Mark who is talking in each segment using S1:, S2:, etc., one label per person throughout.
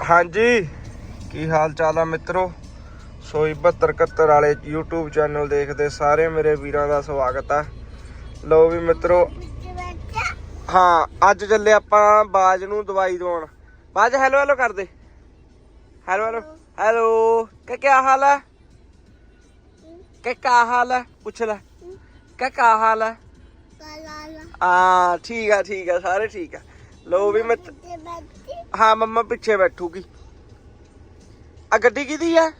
S1: ਹਾਂਜੀ। ਕੀ ਹਾਲ ਚਾਲ ਆ ਮਿੱਤਰੋ? ਸੋ 7271 ਵਾਲੇ YouTube ਚੈਨਲ ਦੇਖਦੇ ਸਾਰੇ ਮੇਰੇ ਵੀਰਾਂ ਦਾ ਸਵਾਗਤ ਆ। ਲਓ ਵੀ ਮਿੱਤਰੋ ਹਾਂ ਅੱਜ ਚੱਲੇ ਆਪਾਂ ਬਾਜ ਨੂੰ ਦਵਾਈ ਦਵਾਉਣ। ਬਾਜ ਹੈਲੋ ਹੈਲੋ ਕਰਦੇ ਹੈਲੋ ਹੈਲੋ ਹੈਲੋ ਕਿ ਕੀ ਹਾਲ ਹੈ ਕਿ ਕਾ ਹਾਲ ਹੈ ਪੁੱਛ ਲੈ। ਕਿ ਕਾ ਹਾਲ ਹੈ ਆ ਠੀਕ ਆ ਠੀਕ ਆ ਸਾਰੇ ਠੀਕ ਆ। ਲਓ ਵੀ ਮਿੱਤ ਹਾਂ, ਮੰਮਾ ਪਿੱਛੇ ਬੈਠੂਗੀ। ਆ ਗੱਡੀ ਕਿਹਦੀ ਆ?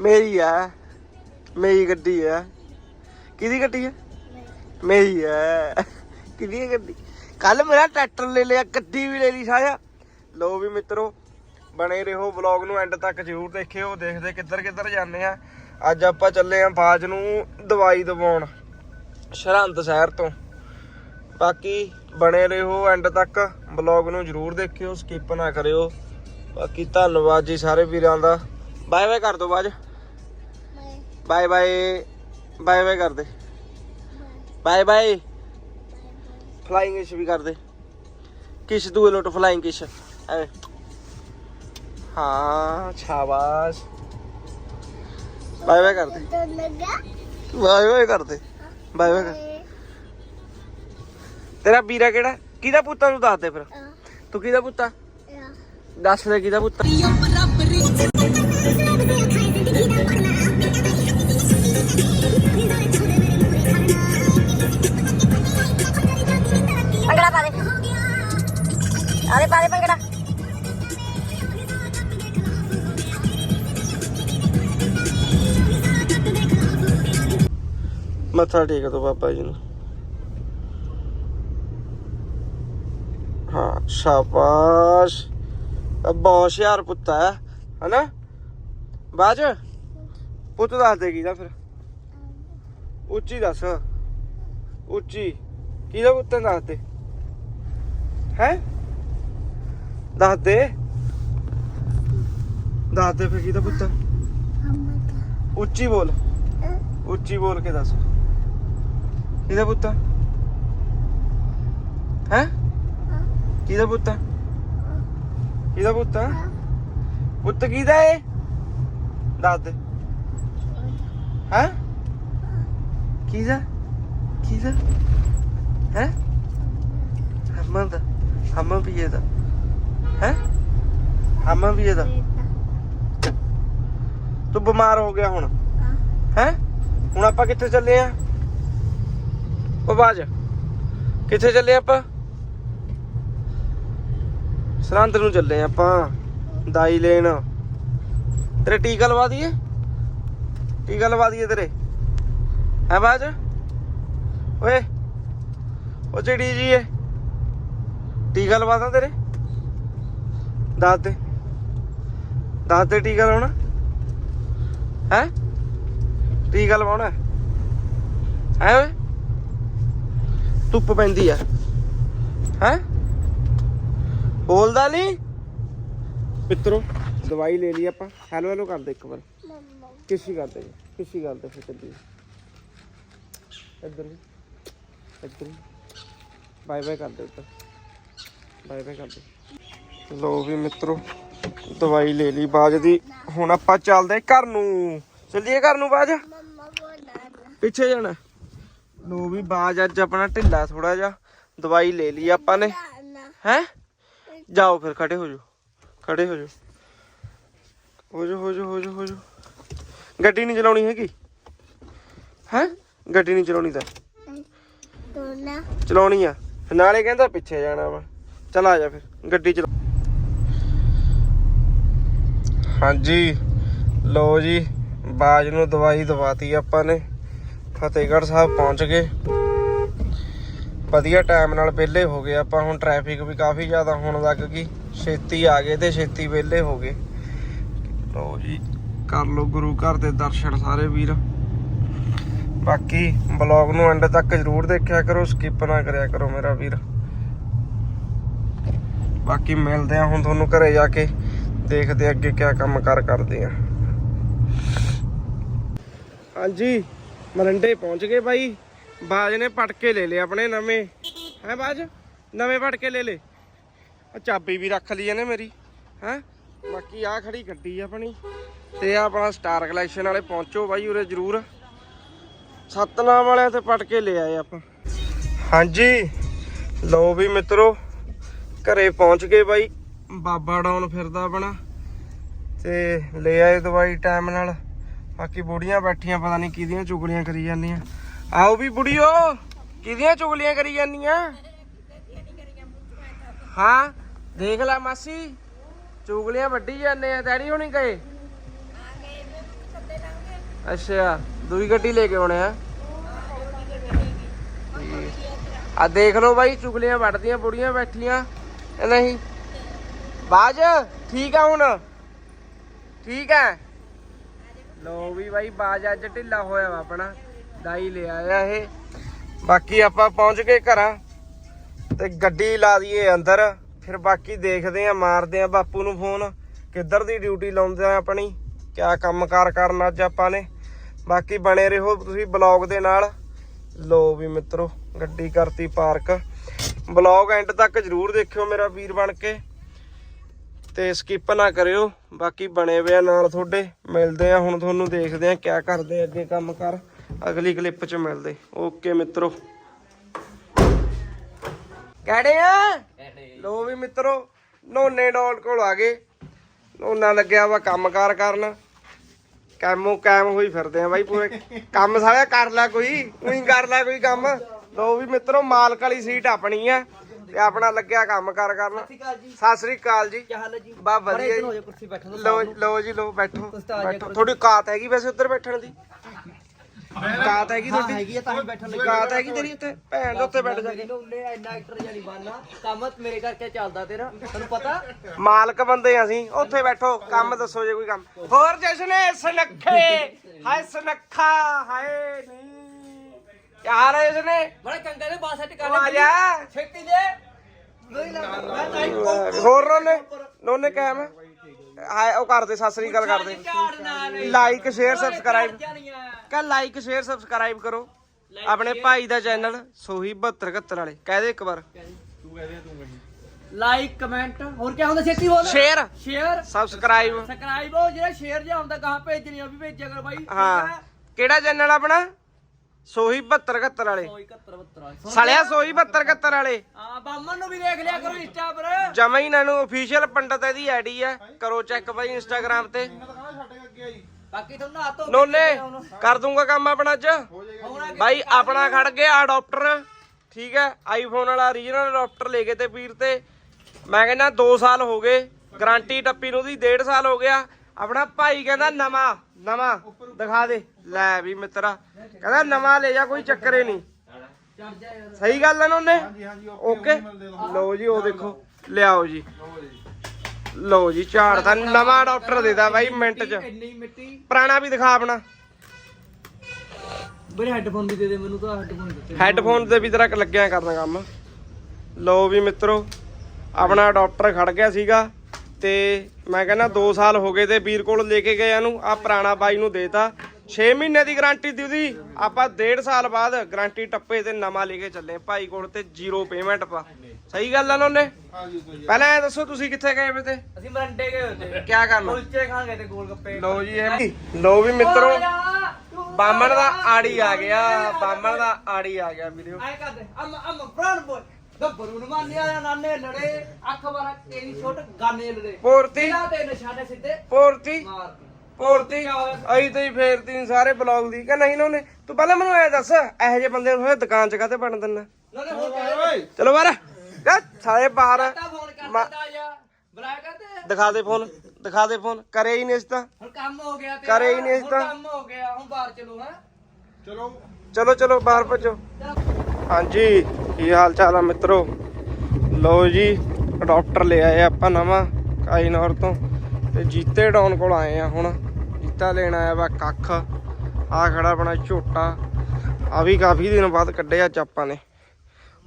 S1: ਮੇਰੀ ਆ। ਮੇਰੀ ਗੱਡੀ ਆ। ਕਿਹਦੀ ਗੱਡੀ ਆ? ਮੇਰੀ ਆ। ਕਿਹਦੀ ਆ ਗੱਡੀ? ਕੱਲ ਮੇਰਾ ਟਰੈਕਟਰ ਲੈ ਲਿਆ, ਗੱਡੀ ਵੀ ਲੈ ਲਈ ਸਾਇਆ ਲੋ ਵੀ ਮਿੱਤਰੋ, ਬਣੇ ਰਹੋ ਵਲੌਗ ਨੂੰ ਐਂਡ ਤੱਕ ਜ਼ਰੂਰ ਦੇਖਿਓ, ਦੇਖਦੇ ਕਿੱਧਰ ਕਿੱਧਰ ਜਾਂਦੇ ਆ। ਅੱਜ ਆਪਾਂ ਚੱਲੇ ਆ ਬਾਜ ਨੂੰ ਦਵਾਈ ਦਵਾਉਣ ਸਰਹੰਦ ਸ਼ਹਿਰ ਤੋਂ। ਬਾਕੀ ਬਣੇ ਰਹੋ ਐਂਡ ਤੱਕ। ਵਲੌਗ ਨੂੰ ਜਰੂਰ ਦੇਖਿਓ ਸਕਿਪ ਨਾ ਕਰਿਓ। ਬਾਕੀ ਧੰਨਵਾਦ ਜੀ ਸਾਰੇ ਵੀਰਾਂ ਦਾ। ਬਾਏ ਬਾਏ ਕਰ ਦੋ ਬਾਜ ਬਾਏ ਬਾਏ ਬਾਏ ਬਾਏ ਕਰ ਦੇ ਬਾਏ ਬਾਏ ਫਲਾਈਂਗ ਕਿਸ ਵੀ ਕਰ ਦੇ ਕਿਸ ਦੂਏ ਲੋਟ ਫਲਾਈਂਗ ਕਿਸ ਐ ਹਾਂ ਸ਼ਾਬਾਸ਼। ਬਾਏ ਬਾਏ ਕਰ ਦੇ ਬਾਏ ਬਾਏ ਕਰ ਦੇ ਬਾਏ ਬਾਏ ਤੇਰਾ ਵੀਰਾ ਕਿਹੜਾ? ਕਿਹਦਾ ਪੁੱਤਾਂ ਨੂੰ ਦੱਸ ਦੇ ਫਿਰ? ਤੂੰ ਕਿਹਦਾ ਪੁੱਤਾ? ਦੱਸ ਦੇ ਕਿਹਦਾ ਪੁੱਤਾ?
S2: ਭੰਗੜਾ ਪਾ ਦੇ। ਆਲੇ ਪਾ ਦੇ ਭੰਗੜਾ।
S1: ਮੱਥਾ ਟੇਕ ਦੋ ਬਾਬਾ ਜੀ ਨੂੰ ਹਾਂ ਸ਼ਾਬਾਸ਼। ਆ ਬਹੁਤ ਹੁਸ਼ਿਆਰ ਪੁੱਤਾ ਹੈ ਹਨਾ? ਬਾਜ ਪੁੱਤ ਦੱਸ ਦੇ ਕਿਹਦਾ ਫਿਰ? ਉੱਚੀ ਦੱਸ। ਉੱਚੀ। ਕਿਹਦਾ ਪੁੱਤ ਹੈ ਦੱਸ ਦੇ? ਹੈ? ਦੱਸ ਦੇ। ਦੱਸ ਦੇ ਫਿਰ ਕਿਹਦਾ ਪੁੱਤ ਉੱਚੀ ਬੋਲ। ਉੱਚੀ ਬੋਲ ਕੇ ਦੱਸ। ਕਿਹਦਾ ਪੁੱਤ ਹੈ ਹੈ? ਕਿਹਦਾ ਪੁੱਤ? ਹੈ ਕਿਹਦਾ ਪੁੱਤ? ਹੈ। ਪੁੱਤ ਕਿਹਦਾ ਏ? ਦੱਸ ਦੇ। ਹੈ? ਕਿਹਦਾ ਕਿਹਦਾ ਹੈ? ਹਮਨ ਦਾ। ਹਮਨ ਵੀ ਇਹਦਾ ਹੈ? ਹਮਨ ਵੀ ਇਹਦਾ ਤੂੰ ਬਿਮਾਰ ਹੋ ਗਿਆ ਹੁਣ। ਹੈ? ਹੁਣ ਆਪਾਂ ਕਿੱਥੇ ਚੱਲੇ ਆ? ਉਹ ਬਾਜ। ਕਿੱਥੇ ਚੱਲੇ ਆਪਾਂ? ਸਰਹੰਦ ਨੂੰ ਚੱਲੇ ਆਪਾਂ, ਦਾਈ ਲੈਣ ਤੇਰੇ ਟੀਕਾ ਲਵਾ ਦਈਏ? ਟੀਕਾ ਲਵਾ ਦਈਏ ਤੇਰੇ। ਹੈ ਬਾਜ? ਓਏ ਉਹ ਚਿੜੀ ਜੀ ਏ। ਟੀਕਾ ਲਵਾ ਦਾਂ ਤੇਰੇ। ਦੱਸ ਦੇ। ਦੱਸ ਦੇ ਟੀਕਾ ਲਾਉਣਾ। ਹੈ? ਟੀਕਾ ਲਵਾਉਣਾ। ਹੈ ਓਏ? ਧੁੱਪ ਪੈਂਦੀ ਆ। ਹੈ? ਬੋਲਦਾ ਨਹੀਂ? ਮਿੱਤਰੋ ਦਵਾਈ ਲੈ ਲਈ ਆਪਾਂ। ਹੈਲੋ ਹੈਲੋ ਕਰਦੇ ਇੱਕ ਵਾਰ। ਕਿਸੀ ਕਰਦੇ ਕਿਸੀ ਕਰਦੇ ਫਿਰ ਚੱਲੀ ਇੱਧਰ ਨੂੰ। ਇੱਧਰ ਨੂੰ। ਬਾਏ ਬਾਏ ਕਰਦੇ ਉੱਧਰ। ਬਾਏ ਬਾਏ ਕਰਦੇ। ਲੋ ਵੀ ਮਿੱਤਰੋ ਦਵਾਈ ਲੈ ਲਈ ਬਾਜ ਦੀ। ਹੁਣ ਆਪਾਂ ਚੱਲਦੇ ਘਰ ਨੂੰ। ਚੱਲੀਏ ਘਰ ਨੂੰ ਬਾਜ? ਪਿੱਛੇ ਜਾਣਾ। ਲੋ ਵੀ ਬਾਜ ਅੱਜ ਆਪਣਾ ਢਿੱਲਾ ਥੋੜਾ ਜਿਹਾ। ਦਵਾਈ ਲੈ ਲਈ ਆਪਾਂ ਨੇ। ਹੈ? ਜਾਓ ਫਿਰ ਖੜੇ ਹੋ ਜਾਓ ਖੜੇ ਹੋ ਜਾਓ। ਹੋ ਜਾਓ ਹੋ ਜਾਓ ਹੋ ਜਾਓ ਹੋ ਜਾਓ। ਗੱਡੀ ਨਹੀਂ ਚਲਾਉਣੀ ਹੈਗੀ? ਹੈ? ਗੱਡੀ ਨਹੀਂ ਚਲਾਉਣੀ ਤਾਂ। ਚਲਾਉਣੀ ਆ। ਨਾਲੇ ਕਹਿੰਦਾ ਪਿੱਛੇ ਜਾਣਾ ਵਾ। ਚਲ ਆ ਜਾ ਫਿਰ ਗੱਡੀ ਚਲਾ। ਹਾਂਜੀ। ਲੋ ਜੀ ਬਾਜ ਨੂੰ ਦਵਾਈ ਦਵਾਤੀ ਆਪਾਂ ਨੇ। ਫਤਿਹਗੜ੍ਹ ਸਾਹਿਬ ਪਹੁੰਚ ਗਏ। ਵਧੀਆ ਟਾਈਮ ਨਾਲ ਵਿਹਲੇ ਹੋ ਗਏ। ਆਪਾਂ ਹੁਣ ਟ੍ਰੈਫਿਕ ਵੀ ਕਾਫੀ ਜ਼ਿਆਦਾ ਹੋਣ ਲੱਗ ਗਈ। ਛੇਤੀ ਆ ਗਏ ਤੇ ਛੇਤੀ ਵਿਹਲੇ ਹੋ ਗਏ। ਲੋ ਜੀ, ਕਰ ਲੋ ਗੁਰੂ ਘਰ ਦੇ ਦਰਸ਼ਨ ਸਾਰੇ ਵੀਰ। ਬਾਕੀ ਬਲੌਗ ਨੂੰ ਐਂਡ ਤੱਕ ਜਰੂਰ ਦੇਖਿਆ ਕਰੋ ਸਕਿਪ ਨਾ ਕਰਿਆ ਕਰੋ ਮੇਰਾ ਵੀਰ। ਬਾਕੀ ਮਿਲਦੇ ਆ ਹੁਣ ਤੁਹਾਨੂੰ ਘਰੇ ਜਾ ਕੇ। ਦੇਖਦੇ ਅੱਗੇ ਕਿਆ ਕੰਮ ਕਰ ਕਰਦੇ ਆ ਹਾਂਜੀ, ਮਰੰਡੇ ਪਹੁੰਚ ਗਏ ਬਾਈ। ਬਾਜ ਨੇ ਪਟਕੇ ਲੈ ਲਏ ਆਪਣੇ ਨਵੇਂ। ਹੈ ਬਾਜ? ਨਵੇਂ ਪਟਕੇ ਲੈ ਲਏ। ਚਾਬੀ ਵੀ ਰੱਖ ਲਈ ਇਹਨੇ ਮੇਰੀ। ਹੈ? ਬਾਕੀ ਆ ਖੜੀ ਗੱਡੀ ਆਪਣੀ। ਤੇ ਆ ਆਪਣਾ ਸਟਾਰ ਕਲੈਕਸ਼ਨ ਵਾਲੇ ਪਹੁੰਚੋ ਬਾਈ ਉਰੇ ਜ਼ਰੂਰ। ਸਤਨਾਮ ਵਾਲਿਆਂ ਤੇ ਪਟ ਕੇ ਲੈ ਆਏ ਆਪਾਂ। ਹਾਂਜੀ। ਲਓ ਵੀ ਮਿੱਤਰੋ, ਘਰੇ ਪਹੁੰਚ ਗਏ ਬਾਈ। ਬਾਬਾ ਡਾਊਨ ਫਿਰਦਾ ਆਪਣਾ। ਤੇ ਲੈ ਆਏ ਦਵਾਈ ਟਾਈਮ ਨਾਲ। ਬਾਕੀ ਬੁੜੀਆਂ ਬੈਠੀਆਂ, ਪਤਾ ਨਹੀਂ ਕਿਹਦੀਆਂ ਚੁਗਲੀਆਂ ਕਰੀ ਜਾਂਦੀਆਂ। ਆਓ ਵੀ ਬੁੜੀਓ, ਕਿਹਦੀਆਂ ਚੁਗਲੀਆਂ ਕਰੀ ਜਾਂਦੀਆਂ? ਹਾਂ, ਦੇਖ ਲੈ ਮਾਸੀ, ਚੁਗਲੀਆਂ ਵੱਢੀ ਜਾਂਦੇ ਆ, ਡੈਡੀ ਹੁਣੀ ਗਏ? ਅੱਛਾ, ਦੂਈ ਗੱਡੀ ਲੈ ਕੇ ਆਉਣੇ ਆ। ਆ ਦੇਖ ਲਓ ਬਾਈ, ਚੁਗਲੀਆਂ ਵੱਢਦੀਆਂ, ਬੁੜੀਆਂ ਬੈਠੀਆਂ। ਨਹੀਂ। ਬਾਜ, ਠੀਕ ਆ ਹੁਣ? ਠੀਕ ਹੈ। ਲੋ ਵੀ ਬਾਈ, ਬਾਜ ਅੱਜ ਢਿੱਲਾ ਹੋਇਆ ਵਾ ਆਪਣਾ। ਦਾਈ ਲੈ ਆਇਆ ਇਹ। ਬਾਕੀ ਆਪਾਂ ਪਹੁੰਚ ਗਏ ਘਰਾਂ ਤੇ ਗੱਡੀ ਲਾ ਦਈਏ ਅੰਦਰ। ਫਿਰ ਬਾਕੀ ਦੇਖਦੇ ਆ ਮਾਰਦੇ ਆ ਬਾਪੂ ਨੂੰ ਫੋਨ, ਕਿੱਧਰ ਦੀ ਡਿਊਟੀ ਲਾਉਂਦੇ ਆ ਆਪਣੀ, ਕਿਆ ਕੰਮਕਾਰ ਕਰਨਾ ਅੱਜ ਆਪਾਂ ਨੇ। ਬਾਕੀ ਬਣੇ ਰਹੋ ਤੁਸੀਂ ਬਲੌਗ ਦੇ ਨਾਲ। ਲੋ ਵੀ ਮਿੱਤਰੋ, ਗੱਡੀ ਕਰਤੀ ਪਾਰਕ। ਬਲੌਗ ਐਂਡ ਤੱਕ ਜਰੂਰ ਦੇਖਿਓ ਮੇਰਾ ਵੀਰ ਬਣ ਕੇ। ਤੇ ਸਕਿਪ ਨਾ ਕਰਿਓ। ਬਾਕੀ ਬਣੇ ਹੋਏ ਆ ਨਾਲ ਤੁਹਾਡੇ। ਮਿਲਦੇ ਆ ਹੁਣ ਤੁਹਾਨੂੰ, ਦੇਖਦੇ ਆ ਕਿਆ ਕਰਦੇ ਅੱਗੇ ਕੰਮ ਕਰ ਅਗਲੀ ਕਲਿੱਪ 'ਚ ਮਿਲਦੇ। ਓਕੇ ਮਿੱਤਰੋ। ਕਿਹੜੇ ਆ? ਲੋ ਵੀ ਮਿੱਤਰੋ ਨੋਨੇ ਡੋਲ ਕੋਲ ਆ ਗਏ। ਨੋਨਾ ਲੱਗਿਆ ਵਾ ਕੰਮਕਾਰ ਕਰਨ। ਕੈਮੋ ਕੈਮ ਹੋਈ ਫਿਰਦੇ ਆ ਬਾਈ ਪੂਰੇ। ਕੰਮ ਸਾਲਿਆ ਕਰ ਲੈ ਕੋਈ ਉਹੀ ਕਰ ਲੈ ਕੋਈ ਕੰਮ। ਲੋ ਵੀ ਮਿੱਤਰੋ ਮਾਲਕ ਵਾਲੀ ਸੀਟ ਆਪਣੀ ਆ ਤੇ ਆਪਣਾ ਲੱਗਿਆ ਕੰਮ ਕਾਰ ਕਰਨ। ਸਤਿ ਸ੍ਰੀ ਅਕਾਲ ਜੀ।
S3: ਕੀ ਹਾਲ ਹੈ ਜੀ?
S1: ਬਾ ਵਧੀਆ ਜੀ। ਲੋ ਲੋ ਜੀ ਲੋ ਬੈਠੋ। ਥੋੜੀ ਕਾਤ ਹੈਗੀ ਵੈਸੇ ਉੱਧਰ ਬੈਠਣ ਦੀ? ਕਾਤ ਹੈਗੀ ਤੁਹਾਡੀ?
S3: ਹੈਗੀ ਆ ਤਾਂ ਹੀ ਬੈਠਣ ਲੱਗੀ।
S1: ਕਾਤ ਹੈਗੀ ਤੇਰੀ ਉੱਤੇ? ਭੈਣ ਦੇ ਉੱਤੇ ਬੈਠ ਜਾ। ਕੇ
S3: ਉਹਨੇ ਇੰਨਾ ਐਕਟਰ ਜਾਨੀ ਬਣਨਾ। ਕੰਮ ਮੇਰੇ ਕਰਕੇ ਚੱਲਦਾ ਤੇਰਾ। ਤੈਨੂੰ ਪਤਾ?
S1: ਮਾਲਕ ਬੰਦੇ ਆ ਅਸੀਂ। ਉੱਥੇ ਬੈਠੋ ਕੰਮ ਦੱਸੋ ਜੇ ਕੋਈ ਕੰਮ। ਹੋਰ ਜਸ਼ਨੇ ਸਨੱਖੇ। ਹਾਏ ਸਨੱਖਾ ਹਾਏ ਨੀ ਯਾਰ ਇਸਨੇ
S3: ਬੜਾ ਚੰਗਾ ਨੇ ਬਾਸ ਸੈੱਟ
S1: ਆ ਜਾ।
S3: ਛੇਤੀ ਦੇ। ਨਹੀਂ ਲੱਗਦਾ। ਮੈਂ ਨਹੀਂ
S1: ਹੋਰ ਨੋਨੇ ਨੋਨੇ ਕਾਇਮ ਹਾਏ ਉਹ ਕਰਦੇ ਸਤਿ ਸ੍ਰੀ ਅਕਾਲ ਕਰਦੇ। ਲਾਈਕ ਸ਼ੇਅਰ ਸਬਸਕ੍ਰਾਈਬ ਕਹ ਲਾਈਕ ਸ਼ੇਅਰ ਸਬਸਕ੍ਰਾਈਬ ਕਰੋ। ਆਪਣੇ ਭਾਈ ਦਾ ਚੈਨਲ ਸੋਹੀ 7271 ਵਾਲੇ। ਕਹਿ ਦੇ ਇੱਕ ਵਾਰ।
S3: ਲਾਈਕ ਕਮੈਂਟ ਹੋਰ ਕੀ ਹੁੰਦਾ ਛੇਤੀ ਬੋਲ?
S1: ਸ਼ੇਅਰ
S3: ਸ਼ੇਅਰ
S1: ਸਬਸਕ੍ਰਾਈਬ
S3: ਸਬਸਕ੍ਰਾਈਬ ਉਹ ਜਿਹੜਾ ਸ਼ੇਅਰ ਜਿਹਾ ਹੁੰਦਾ ਕਹਾਂ ਭੇਜਣੀ ਉਹ ਵੀ ਭੇਜਿਆ ਕਰ ਬਾਈ।
S1: ਹਾਂ। ਕਿਹੜਾ ਚੈਨਲ ਆਪਣਾ? ਸੋਹੀ 7271 ਵਾਲੇ।
S3: 71
S1: ਸਾਲਿਆ ਸੋਹੀ 7271 ਵਾਲੇ।
S3: ਆ ਬਾਮਨ ਨੂੰ ਵੀ ਦੇਖ ਲਿਆ ਕਰੋ ਇੰਸਟਾ ਪਰ।
S1: ਜਮਾ ਹੀ ਇਹਨਾਂ ਨੂੰ ਅਫੀਸ਼ੀਅਲ ਪੰਡਤ ਇਹਦੀ ਆਈਡੀ ਹੈ ਕਰੋ ਚੈੱਕ ਬਾਈ ਇੰਸਟਾਗ੍ਰam ਤੇ।
S3: ਬਾਕੀ ਤੁਹਾਨੂੰ ਹੱਥੋਂ
S1: ਨੋਨੇ ਕਰ ਦੂੰਗਾ ਕੰਮ ਆਪਣਾ ਅੱਜ। ਬਾਈ ਆਪਣਾ ਖੜ ਗਿਆ ਅਡਾਪਟਰ ਠੀਕ ਹੈ ਆਈਫੋਨ ਵਾਲਾ origignal ਅਡਾਪਟਰ ਲੈ ਕੇ ਤੇ ਵੀਰ ਤੇ। ਮੈਂ ਕਹਿੰਦਾ 2 ਸਾਲ ਹੋ ਗਏ। ਗਾਰੰਟੀ ਟੱਪੀ ਨੂੰ ਦੀ 1.5 ਸਾਲ ਹੋ ਗਿਆ। ਆਪਣਾ ਭਾਈ ਕਹਿੰਦਾ ਨਵਾਂ ਨਵਾਂ ਦਿਖਾ ਦੇ। ਲੈ ਵੀ ਮਿੱਤਰਾ ਕਹਿੰਦਾ ਨਵਾਂ ਲੈ ਜਾ ਕੋਈ ਚੱਕਰੇ ਨਹੀਂ। ਸਹੀ ਗੱਲ ਹੈ ਨਾ ਉਹਨੇ? ਓਕੇ ਲਓ ਜੀ ਉਹ ਦੇਖੋ ਲਿਆਓ ਜੀ। ਲਓ ਜੀ ਝਾੜ ਤਾਂ ਨਵਾਂ ਡਾਕਟਰ ਦੇਦਾ ਬਾਈ ਮਿੰਟ 'ਚ। ਪੁਰਾਣਾ ਵੀ ਦਿਖਾ ਆਪਣਾ।
S3: ਬਰੇ ਹੈੱਡਫੋਨ ਵੀ ਦੇ ਦੇ ਮੈਨੂੰ ਤਾਂ ਹੈੱਡਫੋਨ ਦਿੱਤੇ
S1: ਹੈੱਡਫੋਨ ਤੇ ਵੀ ਤੇਰਾ ਲੱਗਿਆ ਕਰਨਾ ਕੰਮ। ਲਓ ਵੀ ਮਿੱਤਰੋ ਆਪਣਾ ਡਾਕਟਰ ਖੜ ਗਿਆ ਸੀਗਾ ਤੇ ਮੈਂ ਕਹਿੰਦਾ 2 ਸਾਲ ਹੋ ਗਏ ਤੇ ਵੀਰ ਕੋਲ ਲੈ ਕੇ ਗਏ ਇਹਨੂੰ ਆ ਪੁਰਾਣਾ ਬਾਈ ਨੂੰ ਦੇਤਾ। 6 ਮਹੀਨੇ ਦੀ ਗਾਰੰਟੀ ਦੀ ਉਹਦੀ ਆਪਾਂ 1.5 ਸਾਲ ਬਾਅਦ ਗਾਰੰਟੀ ਟੱਪੇ ਤੇ ਨਵਾਂ ਲੈ ਕੇ ਚੱਲੇ ਭਾਈ ਕੋਲ ਤੇ ਜ਼ੀਰੋ ਪੇਮੈਂਟ ਪਾ ਸਹੀ ਗੱਲ ਆ ਨਾ ਉਹਨੇ? ਪਹਿਲਾਂ ਇਹ ਦੱਸੋ ਤੁਸੀਂ ਕਿੱਥੇ ਗਏ ਵੇ ਤੇ?
S3: ਅਸੀਂ ਮਰੰਡੇ ਗਏ ਹੁੰਦੇ
S1: ਕੀ ਕਰਨਾ?
S3: ਕੁਲਚੇ ਖਾਣ ਗਏ ਤੇ ਗੋਲ ਗੱਪੇ।
S1: ਲਓ ਜੀ ਇਹ ਲਓ ਵੀ ਮਿੱਤਰੋ ਬਾਮਣ ਦਾ ਆੜੀ ਆ ਗਿਆ ਬਾਮਣ ਦਾ ਆੜੀ ਆ ਗਿਆ ਵੀਡੀਓ
S3: ਆਏ ਕਰਦੇ ਅਮ ਅਮ ਪ੍ਰਾਣ ਬੋਲ। ਗੱਭਰੂ ਨੂੰ ਮੰਨਿਆ ਨਾਨੇ ਲੜੇ ਅੱਖ ਵਾਰਾ ਤੇਰੀ ਛੋਟ ਗਾਨੇ ਲੜੇ।
S1: ਪੂਰਤੀ।
S3: ਤੇਰਾ ਤੇ ਨਿਸ਼ਾਨੇ ਸਿੱਧੇ
S1: ਪੂਰਤੀ।
S3: ਮਾਰ
S1: ਪੂਰਤੀ। ਅਈ ਤੇ ਹੀ ਫੇਰਤੀ ਸਾਰੇ ਬਲੌਗ ਦੀ ਕਿ ਨਹੀਂ ਨਾ ਉਹਨੇ ਤੂੰ ਪਹਿਲਾਂ ਮੈਨੂੰ ਐ ਦੱਸ ਇਹੋ ਜਿਹੇ ਬੰਦੇ ਨੂੰ ਦੁਕਾਨ ਚ ਕਾਤੇ ਬਣ ਦਿੰਨਾ
S3: ਨਾਲੇ ਹੋਰ ਕਹਿੰਦੇ
S1: ਚਲੋ ਬਾਹਰ। ਜਾ ਸਾਰੇ ਬਾਹਰ।
S3: ਤਾਂ ਫੋਨ
S1: ਮਾ-
S3: ਕਰਦਾ ਜਾ ਬੁਲਾਇਆ ਕਰਦੇ?
S1: ਦਿਖਾ ਦੇ ਫੋਨ ਦਿਖਾ ਦੇ ਫੋਨ ਕਰੇ ਹੀ ਨਹੀਂ ਇਸ ਤਾਂ
S3: ਹੁਣ ਕੰਮ ਹੋ ਗਿਆ ਤੇ
S1: ਕਰੇ ਹੀ ਨਹੀਂ ਇਸ ਤਾਂ।
S3: ਕੰਮ ਹੋ ਗਿਆ। ਹੁਣ ਬਾਹਰ ਚਲੋ ਹਾਂ।
S1: ਚਲੋ। ਚਲੋ ਬਾਹਰ ਭੱਜੋ। ਹਾਂਜੀ। ਕੀ ਹਾਲ ਚਾਲ ਆ ਮਿੱਤਰੋ? ਲਓ ਜੀ ਡਾਕਟਰ ਲੈ ਆਏ ਆਪਾਂ ਨਵਾਂ ਕਾਈਨੌਰ ਤੋਂ। ਤੇ ਜੀਤੇ ਡਾਊਨ ਕੋਲ ਆਏ ਆ ਹੁਣ। ਜੀਤਾ ਲੈਣ ਆਇਆ ਵਾ ਕੱਖ। ਆ ਖੜਾ ਆਪਣਾ ਝੋਟਾ। ਆ ਵੀ ਕਾਫੀ ਦਿਨ ਬਾਅਦ ਕੱਢਿਆ ਅੱਜ ਆਪਾਂ ਨੇ।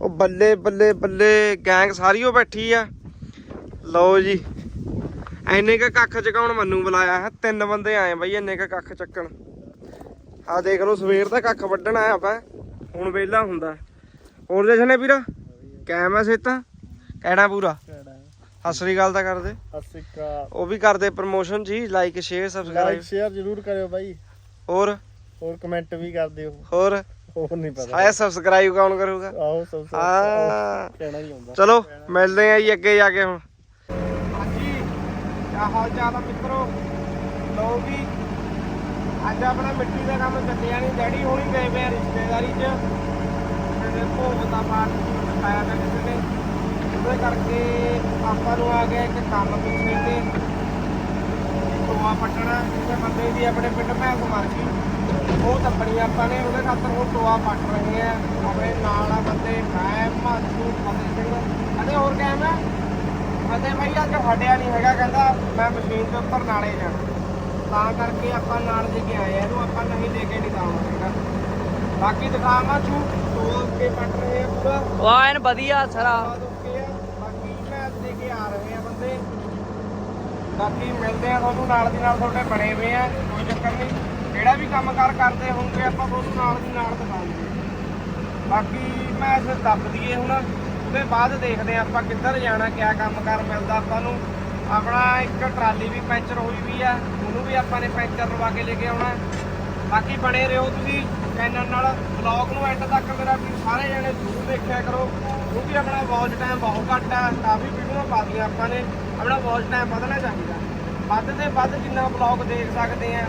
S1: ਉਹ ਬੱਲੇ ਬੱਲੇ ਬੱਲੇ ਗੈਂਗ ਸਾਰੀ ਉਹ ਬੈਠੀ ਆ। ਲਓ ਜੀ। ਐਨੇ ਕ ਕੱਖ ਚਕਾਉਣ ਮੈਨੂੰ ਬੁਲਾਇਆ ਹੈ? ਤਿੰਨ ਬੰਦੇ ਆਏ ਬਈ ਐਨੇ ਕ ਕੱਖ ਚੱਕਣ। ਆ ਦੇਖ ਲਓ, ਸਵੇਰ ਦਾ ਕੱਖ ਵੱਢਣਾ ਆਇਆ ਆਪਾਂ। ਹੁਣ ਵੇਲਾ ਹੁੰਦਾ। ਹੋਰ ਜਸ਼ਨ ਨੇ ਵੀਰਾ? ਕੈਮ ਆ ਸੇਤਾ ਕਹਿਣਾ ਪੂਰਾ? ਸਤਿ ਸ੍ਰੀ ਅਕਾਲ ਤਾਂ ਕਰਦੇ।
S4: ਸਤਿ ਸ਼੍ਰੀ ਅਕਾਲ।
S1: ਉਹ ਵੀ ਕਰਦੇ ਪ੍ਰਮੋਸ਼ਨ ਜੀ like share subscribe
S4: like share ਜ਼ਰੂਰ ਕਰਿਓ ਬਾਈ।
S1: ਹੋਰ?
S4: ਹੋਰ ਕਮੈਂਟ ਵੀ ਕਰ ਦਿਓ
S1: ਹੋਰ?
S4: ਹੋਰ ਨਹੀਂ ਪਤਾ।
S1: ਆਇਆ ਸਬਸਕ੍ਰਾਈਬ ਕੌਣ ਕਰੂਗਾ?
S4: ਆਓ
S1: ਆ
S4: ਕਹਿਣਾ ਹੀ ਆਉਂਦਾ।
S1: ਚਲੋ ਮਿਲਦੇ ਆ ਜੀ ਅੱਗੇ ਜਾ ਕੇ ਹੁਣ। ਹਾਂਜੀ ਕੀ ਹਾਲ ਚਾਲ ਆ ਮਿੱਤਰੋ? ਲੋ ਵੀ ਅੱਜ ਆਪਣਾ ਮਿੱਟੀ ਦਾ ਕੰਮ ਚੱਲਿਆ ਨਹੀਂ ਡੈਡੀ ਹੋਣੀ ਗਏ ਵੇ ਆ ਰਿਸ਼ਤੇਦਾਰੀ 'ਚ। ਤੇ ਭੋਗ ਦਾ ਪਾਠ ਪਾਇਆ ਤਾਂ ਕਿਸੇ ਨੇ। ਉਹਦੇ ਕਰਕੇ ਆਪਾਂ ਨੂੰ ਆ ਗਿਆ ਇੱਕ ਕੰਮ ਪਿੱਛੇ ਤੇ। ਟੋਆ ਪੱਟਣਾ ਕਿਸੇ ਬੰਦੇ ਦੀ ਆਪਣੇ ਪਿੰਡ ਭੈਂਸ ਮਰ ਗਈ। ਉਹ ਦੱਬਣੀ ਆਪਾਂ ਨੇ, ਉਹਦੇ ਖਾਤਰ ਉਹ ਟੋਆ ਪੱਟ ਰਹੇ ਆ। ਆਪਣੇ ਨਾਲ ਆ ਬੰਦੇ, ਮੈਂ, ਮਾਸੂ, ਫਤਿਹ ਸਿੰਘ। ਅਤੇ ਹੋਰ ਕਾਇਮ ਹੈ ਫਤਿਹ ਭਾਈ ਅੱਜ ਹਟਿਆ ਨਹੀਂ ਹੈਗਾ, ਕਹਿੰਦਾ ਮੈਂ ਮਸ਼ੀਨ ਦੇ ਉੱਪਰ ਨਾਲੇ ਜਾਣਾ। ਤਾਂ ਕਰਕੇ ਆਪਾਂ ਨਾਲ ਲੈ ਕੇ ਆਏ ਆ, ਇਹਨੂੰ ਆਪਾਂ ਨਹੀਂ ਲੈ ਕੇ ਨਹੀਂ ਜਾਣਾ ਬਾਕੀ ਦਿਖਾਵਾਂ ਛੂ ਟੋਆ ਕੇ ਰਹੇ ਆ ਪੂਰਾ
S3: ਵਾਹ ਐਨ ਵਧੀਆ ਸਰਾ।
S1: ਓਕੇ ਆ ਬਾਕੀ ਮੈਂ ਲੈ ਕੇ ਆ ਰਹੇ ਆ ਬੰਦੇ ਬਾਕੀ ਮਿਲਦੇ ਆ ਤੁਹਾਨੂੰ, ਨਾਲ ਦੀ ਨਾਲ ਤੁਹਾਡੇ ਬਣੇ ਹੋਏ ਆ, ਕੋਈ ਚੱਕਰ ਨਹੀਂ। ਜਿਹੜਾ ਵੀ ਕੰਮ ਕਾਰ ਕਰਦੇ ਹੋਣਗੇ, ਆਪਾਂ ਤੁਹਾਨੂੰ ਨਾਲ ਦੀ ਨਾਲ ਦਿਖਾਉਂਗੇ ਬਾਕੀ ਮੈਂ ਇਸ ਦੱਬ ਦਈਏ ਹੁਣ, ਉਹਦੇ ਬਾਅਦ ਦੇਖਦੇ ਆ ਆਪਾਂ ਕਿੱਧਰ ਜਾਣਾ, ਕਿਆ ਕੰਮ ਕਾਰ ਮਿਲਦਾ ਆਪਾਂ ਨੂੰ। ਆਪਣਾ ਇੱਕ ਟਰਾਲੀ ਵੀ ਪੈਂਚਰ ਹੋਈ ਵੀ ਆ, ਉਹਨੂੰ ਵੀ ਆਪਾਂ ਨੇ ਪੈਂਚਰ ਲਵਾ ਕੇ ਲੈ ਕੇ ਆਉਣਾ। ਬਾਕੀ ਬਣੇ ਰਹੋ ਤੁਸੀਂ। ਚੈਨਲ ਨਾਲ ਵਲੌਗ ਨੂੰ ਐਂਡ ਤੱਕ ਮੇਰਾ ਵੀ ਸਾਰੇ ਜਣੇ ਜ਼ਰੂਰ ਦੇਖਿਆ ਕਰੋ। ਕਿਉਂਕਿ ਆਪਣਾ ਵਾਚ ਟਾਈਮ ਬਹੁਤ ਘੱਟ ਹੈ ਕਾਫੀ ਵੀਡੀਓ ਪਾ ਦਿੱਤੀਆਂ ਆਪਾਂ ਨੇ। ਆਪਣਾ ਵਾਚ ਟਾਈਮ ਵਧਣਾ ਚਾਹੀਦਾ। ਵੱਧ ਤੇ ਵੱਧ ਜਿੰਨਾ ਵਲੌਗ ਦੇਖ ਸਕਦੇ ਆ,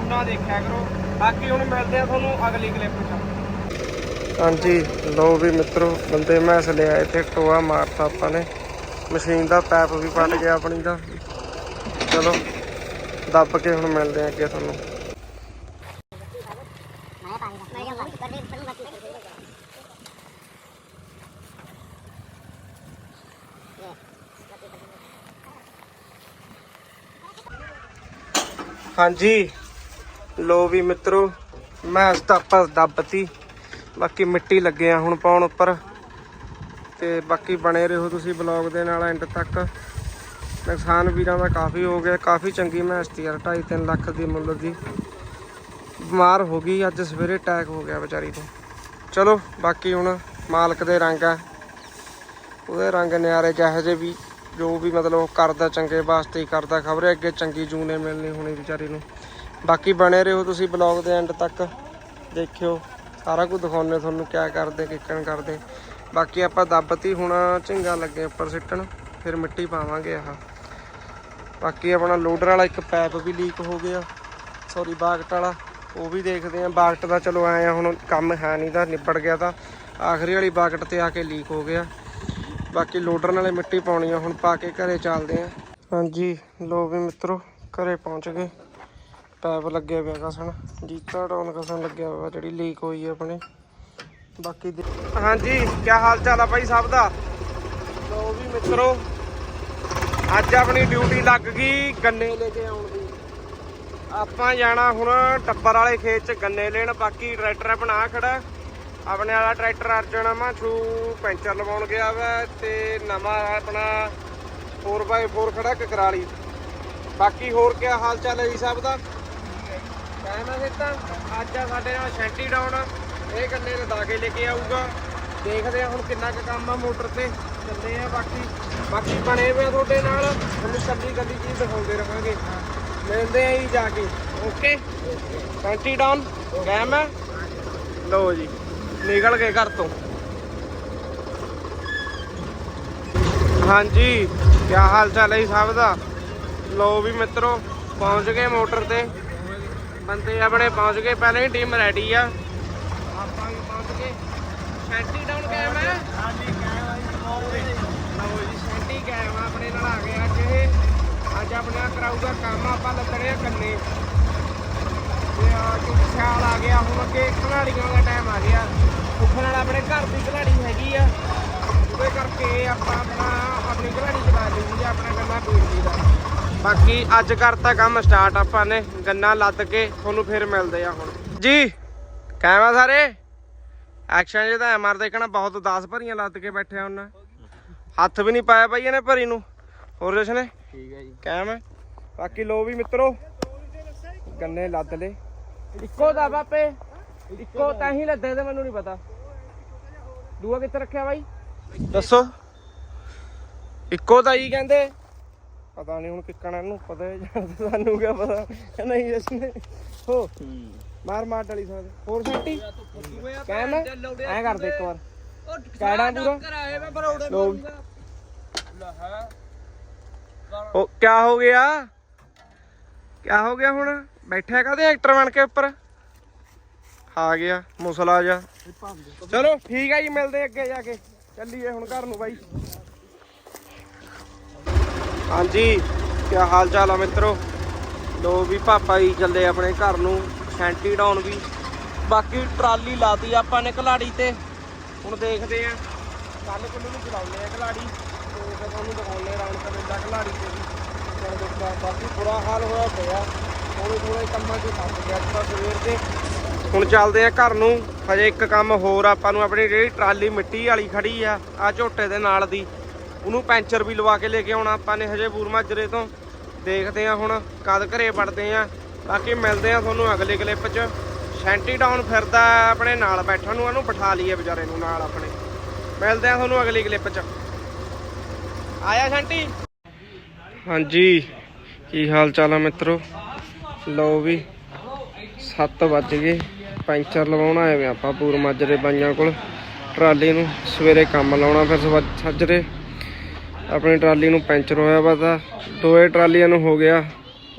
S1: ਉਨਾ ਦੇਖਿਆ ਕਰੋ। ਬਾਕੀ ਹੁਣ ਮਿਲਦੇ ਆ ਤੁਹਾਨੂੰ ਅਗਲੀ ਕਲਿੱਪ 'ਚ। ਹਾਂਜੀ ਲੋ ਵੀ ਮਿੱਤਰੋ, ਬੰਦੇ ਮੈਸ ਲਿਆ, ਇੱਥੇ ਟੋਆ ਮਾਰਤਾ ਆਪਾਂ ਨੇ। ਮਸ਼ੀਨ ਦਾ ਪੈਪ ਵੀ ਪੱਟ ਗਿਆ ਆਪਣੀ ਦਾ। ਚਲੋ, ਦੱਬ ਕੇ ਹੁਣ ਮਿਲਦੇ ਆ ਅੱਗੇ ਤੁਹਾਨੂੰ। ਹਾਂਜੀ। ਲੋ ਵੀ ਮਿੱਤਰੋ, ਮੈਂ ਸਟਾਪਸ ਦੱਬਤੀ। ਬਾਕੀ ਮਿੱਟੀ ਲੱਗੇ ਆ ਹੁਣ ਪਾਉਣ ਉੱਪਰ। ਤੇ ਬਾਕੀ ਬਣੇ ਰਹੋ ਤੁਸੀਂ ਬਲੌਗ ਦੇ ਨਾਲ ਐਂਡ ਤੱਕ। ਨੁਕਸਾਨ ਵੀਰਾਂ ਦਾ ਕਾਫੀ ਹੋ ਗਿਆ, ਕਾਫੀ ਚੰਗੀ ਮੈਸ ਤੀ ਯਾਰ 2.5 ਲੱਖ ਦੀ ਮੁੱਲ ਦੀ। ਬਿਮਾਰ ਹੋ ਗਈ, ਅੱਜ ਸਵੇਰੇ ਅਟੈਕ ਹੋ ਗਿਆ ਵਿਚਾਰੀ ਤੋਂ। ਚਲੋ, ਬਾਕੀ ਹੁਣ ਮਾਲਕ ਦੇ ਰੰਗ ਆ। ਉਹਦੇ ਰੰਗ ਨਿਆਰੇ ਜਿਹੋ ਜਿਹੇ ਵੀ ਜੋ ਵੀ ਮਤਲਬ ਕਰਦਾ ਚੰਗੇ ਵਾਸਤੇ ਹੀ ਕਰਦਾ, ਖਬਰੇ ਅੱਗੇ ਚੰਗੀ ਜੂਨੇ ਮਿਲਣੀ ਹੋਣੀ ਵਿਚਾਰੀ ਨੂੰ। ਬਾਕੀ ਬਣੇ ਰਹੋ ਤੁਸੀਂ ਬਲੌਗ ਦੇ ਐਂਡ ਤੱਕ, ਦੇਖਿਓ। ਸਾਰਾ ਕੁਝ ਦਿਖਾਉਣੇ ਤੁਹਾਨੂੰ ਕਿਆ ਕਰਦੇ, ਕਿੱਕਣ ਕਰਦੇ। ਬਾਕੀ ਆਪਾਂ ਦੱਬਤੀ ਹੁਣ ਝਿੰਗਾ ਲੱਗੇ ਉੱਪਰ ਸਿੱਟਣ, ਫਿਰ ਮਿੱਟੀ ਪਾਵਾਂਗੇ ਆਹ। ਬਾਕੀ ਆਪਣਾ ਲੋਡਰ ਵਾਲਾ ਇੱਕ ਪੈਪ ਵੀ ਲੀਕ ਹੋ ਗਿਆ। ਸੌਰੀ ਬਾਗਟ ਵਾਲਾ, ਉਹ ਵੀ ਦੇਖਦੇ ਆ ਬਾਗਟ ਦਾ ਚਲੋ ਆਏ ਆ, ਹੁਣ ਕੰਮ ਹੈ ਨਹੀਂ ਦਾ ਨਿਬੜ ਗਿਆ ਤਾਂ। ਆਖਰੀ ਵਾਲੀ ਬਾਗਟ ਤੇ ਆ ਕੇ ਲੀਕ ਹੋ ਗਿਆ। ਬਾਕੀ ਲੋਡਰ ਨਾਲੇ ਮਿੱਟੀ ਪਾਉਣੀ ਆ, ਹੁਣ ਪਾ ਕੇ ਘਰੇ ਚੱਲਦੇ ਆ। ਹਾਂਜੀ ਲੋ ਵੀ ਮਿੱਤਰੋ, ਘਰੇ ਪਹੁੰਚ ਗਏ। ਪੈਪ ਲੱਗਿਆ ਪਿਆ ਕਸਣ, ਜੀਤਾ ਡਾਊਨ ਕਸਣ ਲੱਗਿਆ ਹੋਇਆ ਜਿਹੜੀ ਲੀਕ ਹੋਈ ਆ ਆਪਣੇ। ਬਾਕੀ ਹਾਂਜੀ ਕੀ ਹਾਲ ਚਾਲ ਆ ਭਾਈ ਸਭ ਦਾ? ਲੋ ਵੀ ਮਿੱਤਰੋ, ਅੱਜ ਆਪਣੀ ਡਿਊਟੀ ਲੱਗ ਗਈ ਗੰਨੇ ਲੈ ਕੇ ਆਉਣ ਦੀ। ਆਪਾਂ ਜਾਣਾ ਹੁਣ ਟੱਬਰ ਵਾਲੇ ਖੇਤ ਚ ਗੰਨੇ ਲੈਣ, ਬਾਕੀ ਟਰੈਕਟਰ ਆਪਣਾ ਖੜਾ। ਆਪਣੇ ਵਾਲਾ ਟਰੈਕਟਰ ਅਰਜਨ ਮਾਛੂ ਪੈਂਚਰ ਲਵਾਉਣ ਗਿਆ ਵਾ ਤੇ ਨਵਾਂ ਆਪਣਾ 4x4 ਖੜਾ ਕਕਰਾਲੀ ਬਾਕੀ ਹੋਰ ਕੀ ਹਾਲ ਚਾਲ ਹੈ ਜੀ ਸਭ ਦਾ? ਕਹਿਣਾ ਦਿੱਤਾ ਅੱਜ ਆ ਸਾਡੇ ਨਾਲ ਸ਼ੈਂਟੀ ਡਾਊਨ ਇਹ ਗੰਨੇ ਲਦਾ ਕੇ ਲੈ ਕੇ ਆਊਗਾ। ਦੇਖਦੇ ਆ ਹੁਣ ਕਿੰਨਾ ਕੁ ਕੰਮ ਆ ਮੋਟਰ ਤੇ ਚੱਲੇ ਆ ਬਾਕੀ। ਬਾਕੀ ਬਣੇ ਹੋਏ ਆ ਤੁਹਾਡੇ ਨਾਲ ਤੁਹਾਨੂੰ ਕੱਲੀ ਕੱਲੀ ਚੀਜ਼ ਦਿਖਾਉਂਦੇ ਰਹਾਂਗੇ ਮਿਲਦੇ ਆ ਜੀ ਜਾ ਕੇ। ਓਕੇ ਸ਼ੈਂਟੀ ਡਾਊਨ ਗੈਮ ਹੈ ਲਓ ਜੀ। ਨਿਕਲ ਗਏ ਘਰ ਤੋਂ। ਹਾਂਜੀ ਕੀ ਹਾਲ ਚਾਲ ਹੈ ਸਭ ਦਾ? ਲੋ ਵੀ ਮਿੱਤਰੋ, ਪਹੁੰਚ ਗਏ ਮੋਟਰ ਤੇ। ਬੰਦੇ ਆਪਣੇ ਪਹੁੰਚ ਗਏ, ਪਹਿਲਾਂ ਹੀ ਟੀਮ ਰੈਡੀ ਆ। ਆਪਾਂ ਵੀ ਪਹੁੰਚ ਗਏ। ਸ਼ੈਂਟੀ ਡਾਊਨ ਗਏ ਮੈਂ ਹਾਂਜੀ ਲਓ ਜੀ, ਸ਼ੈਂਟੀ ਗਏ ਆਪਣੇ ਨਾਲ ਆ ਗਿਆ ਅੱਜ ਇਹ। ਅੱਜ ਆਪਣਾ ਕਰਾਊਗਾ ਕੰਮ, ਆਪਾਂ ਲੱਗਣੇ ਆ ਕੰਨੇ। ਤੇ ਆ ਕਿਉਂਕਿ ਸਿਆਲ ਆ ਗਿਆ। ਹੁਣ ਅੱਗੇ ਖਿਡਾਰੀਆਂ ਦਾ ਟਾਈਮ ਆ ਗਿਆ। ਉੱਥੇ ਨਾਲ ਆਪਣੇ ਘਰ ਦੀ ਖਿਡਾਰੀ ਹੈਗੀ ਆ। ਉਹਦੇ ਕਰਕੇ ਆਪਾਂ ਆਪਣਾ ਆਪਣੀ ਖਿਡਾਰੀ ਚਲਾ ਦਿੰਦੀ ਆ ਆਪਣਾ ਗੰਨਾ ਬੀਜ ਦਾ ਬਾਕੀ ਅੱਜ ਕਰਤਾ ਕੰਮ ਸਟਾਰਟ ਆਪਾਂ ਨੇ ਗੰਨਾ ਲੱਦ ਕੇ ਤੁਹਾਨੂੰ ਫਿਰ ਮਿਲਦੇ ਆ ਹੁਣ। ਜੀ ਕਹਿਵਾ ਸਾਰੇ? ਐਕਸ਼ਨ ਜੇ ਤਾਂ ਐਮਆਰ ਦੇਖਣਾ ਬਹੁਤ 10 ਭਰੀਆਂ ਲੱਦ ਕੇ ਬੈਠੇ ਆ ਉਹਨਾਂ। ਹੱਥ ਵੀ ਨਹੀਂ ਪਾਇਆ ਬਾਈ ਇਹਨੇ ਭਰੀ ਨੂੰ। ਹੋਰ ਜਸ਼ਨ? ਨੇ
S4: ਠੀਕ ਹੈ ਜੀ।
S1: ਕਾਇਮ ਹੈ ਬਾਕੀ ਲੋ ਵੀ ਮਿੱਤਰੋ। ਗੰਨੇ ਲੱਦ ਲੈ ਇੱਕੋ ਦਾ ਬਾਪੇ ਇੱਕੋ ਤਾਂ ਹੀ ਲੱਦੇ ਤੇ ਮੈਨੂੰ ਨਹੀਂ ਪਤਾ। ਦੂਆ ਕਿੱਥੇ ਰੱਖਿਆ ਬਾਈ? ਦੱਸੋ। ਇੱਕੋ ਤਾਂ ਹੀ ਕਹਿੰਦੇ। ਪਤਾ ਨਹੀਂ ਹੁਣ ਕਿੱਕਣਾ ਇਹਨੂੰ ਪਤਾ ਹੈ ਜਾਂ ਸਾਨੂੰ ਕਿਆ ਪਤਾ। ਨਹੀਂ ਜਸਨੇ ਹੋ ਮਾਰ ਮਾਰ ਡਲੀ ਸਕਦੇ ਹੋਰ ਸੈਂਟੀ? ਕਹਿਣ ਐ ਕਰਦੇ ਇੱਕ ਵਾਰ। ਕਾੜਾ ਪੂਰਾ।
S3: ਕਰਾਏ ਮੈਂ ਬਰੌੜੇ। ਮਾਰੂੰਗਾ ਲੈ ਹੈ
S1: ਉਹ ਕਿਆ ਹੋ ਗਿਆ? ਕਿਆ ਹੋ ਗਿਆ ਹੁਣ? ਬੈਠਿਆ ਕਾਦੇ ਐਕਟਰ ਬਣ ਕੇ ਉੱਪਰ? ਆ ਗਿਆ, ਮੁਸਲਾ ਜਾ। ਚਲੋ, ਠੀਕ ਹੈ ਜੀ, ਮਿਲਦੇ ਅੱਗੇ ਜਾ ਕੇ। ਚੱਲੀਏ ਹੁਣ ਘਰ ਨੂੰ ਬਾਈ। ਹਾਂਜੀ ਕੀ ਹਾਲ ਚਾਲ ਆ ਮਿੱਤਰੋ? ਲੋ ਵੀ ਪਾਪਾ ਜੀ ਚੱਲੇ ਆਪਣੇ ਘਰ ਨੂੰ, ਸੈਂਟੀ ਡਾਊਨ ਵੀ। ਬਾਕੀ ਟਰਾਲੀ ਲਾਤੀ ਆਪਾਂ ਨੇ ਕਲਾੜੀ ਤੇ। ਹੁਣ ਦੇਖਦੇ ਆ। ਕੱਲ ਕੁੱਲ ਨੂੰ ਚਲਾਉਂਦੇ ਆ ਕਲਾੜੀ। ਤੇ ਫਿਰ ਤੁਹਾਨੂੰ ਦਿਖਾਉਂਦੇ ਰੌਣਕ ਮੇਲਾ ਕਲਾੜੀ ਤੇ ਵੀ। ਬਾਕੀ ਬੁਰਾ ਹਾਲ ਹੋਇਆ ਪਿਆ। ਥੋੜੇ ਥੋੜੇ ਕੰਮਾਂ 'ਚ ਫਸ ਗਿਆ ਤਾਂ ਸਵੇਰ ਦੇ। ਹੁਣ ਚੱਲਦੇ ਆ ਘਰ ਨੂੰ। ਹਜੇ ਇੱਕ ਕੰਮ ਹੋਰ ਆਪਾਂ ਨੂੰ ਆਪਣੀ ਜਿਹੜੀ ਟਰਾਲੀ ਮਿੱਟੀ ਵਾਲੀ ਖੜੀ ਆ ਆ ਝੋਟੇ ਦੇ ਨਾਲ ਦੀ। ਉਹਨੂੰ ਪੈਂਚਰ ਵੀ ਲਵਾ ਕੇ ਲੈ ਕੇ ਆਉਣਾ ਆਪਾਂ ਨੇ ਹਜੇ ਬੂਰਮਾਜਰੇ ਤੋਂ। ਦੇਖਦੇ ਆ ਹੁਣ ਕਦ ਘਰੇ ਵੜਦੇ ਆ ਬਾਕੀ ਮਿਲਦੇ ਆ ਤੁਹਾਨੂੰ ਅਗਲੇ ਕਲਿੱਪ 'ਚ। ਸ਼ੈਂਟੀ ਡਾਊਨ ਫਿਰਦਾ ਆਪਣੇ ਨਾਲ ਬੈਠਣ ਨੂੰ ਇਹਨੂੰ ਬਿਠਾ ਲਈਏ ਵਿਚਾਰੇ ਨੂੰ ਨਾਲ ਆਪਣੇ। ਮਿਲਦੇ ਆ ਤੁਹਾਨੂੰ ਅਗਲੀ ਕਲਿੱਪ 'ਚ। ਆਇਆ ਸ਼ੈਂਟੀ? ਹਾਂਜੀ। ਕੀ ਹਾਲ ਚਾਲ ਆ ਮਿੱਤਰੋ? ਲਓ ਵੀ 7 ਵੱਜ ਗਏ। ਪੈਂਚਰ ਲਵਾਉਣ ਆਏ ਵੇ ਆਪਾਂ ਪੂਰ ਮਾਜਰੇ ਬਾਈਆਂ ਕੋਲ। ਟਰਾਲੀ ਨੂੰ ਸਵੇਰੇ ਕੰਮ ਲਾਉਣਾ ਫਿਰ ਸਵਾ- ਸੱਜਰੇ। ਆਪਣੀ ਟਰਾਲੀ ਨੂੰ ਪੈਂਚਰ ਹੋਇਆ ਵਾ ਤਾਂ ਦੋਏ ਟਰਾਲੀਆਂ ਨੂੰ ਹੋ ਗਿਆ।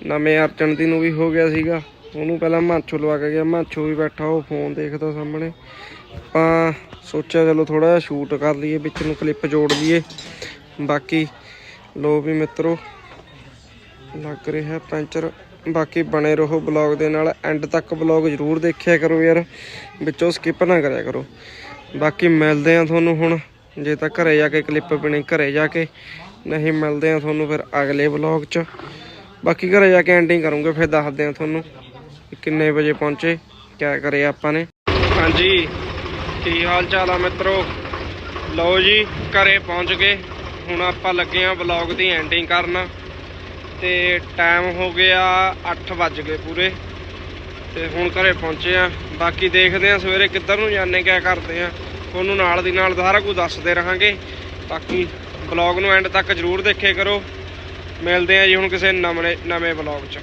S1: ਨਵੇਂ ਅਰਜਨ ਦੀ ਨੂੰ ਵੀ ਹੋ ਗਿਆ ਸੀਗਾ। ਉਹਨੂੰ ਪਹਿਲਾਂ ਮਾਂਛੋ ਲਵਾ ਕੇ ਗਿਆ। ਮਾਂਛੋ ਵੀ ਬੈਠਾ, ਉਹ ਫੋਨ ਦੇਖਦਾ ਸਾਹਮਣੇ। ਆਪਾਂ ਸੋਚਿਆ ਚਲੋ ਥੋੜਾ ਜਿਹਾ ਸ਼ੂਟ ਕਰ ਲਈਏ, ਵਿੱਚ ਨੂੰ ਕਲਿੱਪ ਜੋੜ ਲਈਏ। ਬਾਕੀ ਲੋ ਵੀ ਮਿੱਤਰੋ, ਲੱਗ ਰਿਹਾ ਪੈਂਚਰ। ਬਾਕੀ ਬਣੇ ਰਹੋ ਬਲੌਗ ਦੇ ਨਾਲ ਐਂਡ ਤੱਕ ਬਲੌਗ ਜ਼ਰੂਰ ਦੇਖਿਆ ਕਰੋ ਯਾਰ, ਵਿੱਚੋਂ ਸਕਿਪ ਨਾ ਕਰਿਆ ਕਰੋ। ਬਾਕੀ ਮਿਲਦੇ ਆ ਤੁਹਾਨੂੰ ਹੁਣ, ਜੇ ਤਾਂ ਘਰੇ ਜਾ ਕੇ ਕਲਿੱਪ ਬਣੀ, ਘਰੇ ਜਾ ਕੇ। ਨਹੀਂ ਮਿਲਦੇ ਆ ਤੁਹਾਨੂੰ ਫਿਰ ਅਗਲੇ ਬਲੌਗ 'ਚ। ਬਾਕੀ ਘਰੇ ਜਾ ਕੇ ਐਂਡਿੰਗ ਕਰੂੰਗੇ, ਫਿਰ ਦੱਸਦੇ ਆ ਤੁਹਾਨੂੰ ਕਿੰਨੇ ਵਜੇ ਪਹੁੰਚੇ, ਕਿਆ ਕਰਿਆ ਆਪਾਂ ਨੇ। ਹਾਂਜੀ, ਕੀ ਹਾਲ ਚਾਲ ਆ ਮਿੱਤਰੋ? ਲਓ ਜੀ, ਘਰੇ ਪਹੁੰਚ ਗਏ। ਹੁਣ ਆਪਾਂ ਲੱਗੇ ਆ ਬਲੌਗ ਦੀ ਐਂਡਿੰਗ ਕਰਨ। ਤੇ ਟਾਈਮ ਹੋ ਗਿਆ 8 ਵੱਜ ਗਏ ਪੂਰੇ। ਤੇ ਹੁਣ ਘਰੇ ਪਹੁੰਚੇ ਆ ਬਾਕੀ ਦੇਖਦੇ ਆ ਸਵੇਰੇ ਕਿੱਧਰ ਨੂੰ ਜਾਣੇ ਕਿਆ ਕਰਦੇ ਆ ਤੁਹਾਨੂੰ ਨਾਲ ਦੀ ਨਾਲ ਸਾਰਾ ਕੁਝ ਦੱਸਦੇ ਰਹਾਂਗੇ। ਬਾਕੀ ਬਲੌਗ ਨੂੰ ਐਂਡ ਤੱਕ ਜਰੂਰ ਦੇਖੇ ਕਰੋ। ਮਿਲਦੇ ਆ ਜੀ ਹੁਣ ਕਿਸੇ ਨਵੇਂ ਨਵੇਂ ਬਲੌਗ 'ਚ।